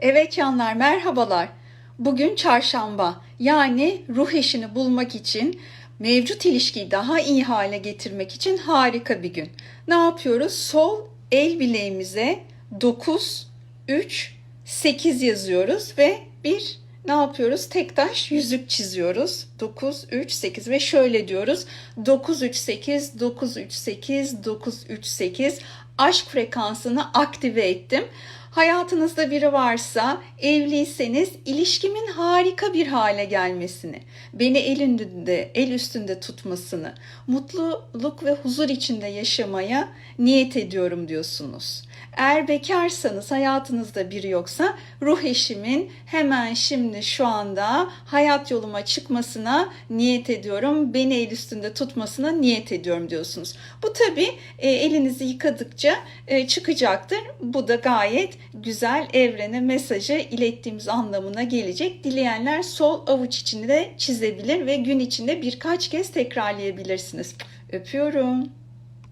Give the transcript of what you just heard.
Evet canlar merhabalar. Bugün çarşamba. Yani ruh eşini bulmak için mevcut ilişkiyi daha iyi hale getirmek için harika bir gün. Ne yapıyoruz? Sol el bileğimize 9 3 8 yazıyoruz ve bir ne yapıyoruz? Tek taş yüzük çiziyoruz. 9 3 8 ve şöyle diyoruz. 9 3 8 9 3 8 9 3 8 aşk frekansını aktive ettim. Hayatınızda biri varsa, evliyseniz ilişkimin harika bir hale gelmesini, beni elinde, el üstünde tutmasını, mutluluk ve huzur içinde yaşamaya niyet ediyorum diyorsunuz. Eğer bekarsanız, hayatınızda biri yoksa ruh eşimin hemen şimdi şu anda hayat yoluma çıkmasına niyet ediyorum. Beni el üstünde tutmasına niyet ediyorum diyorsunuz. Bu tabi elinizi yıkadıkça e, çıkacaktır. Bu da gayet güzel evrene mesajı ilettiğimiz anlamına gelecek. Dileyenler sol avuç içini de çizebilir ve gün içinde birkaç kez tekrarlayabilirsiniz. Öpüyorum.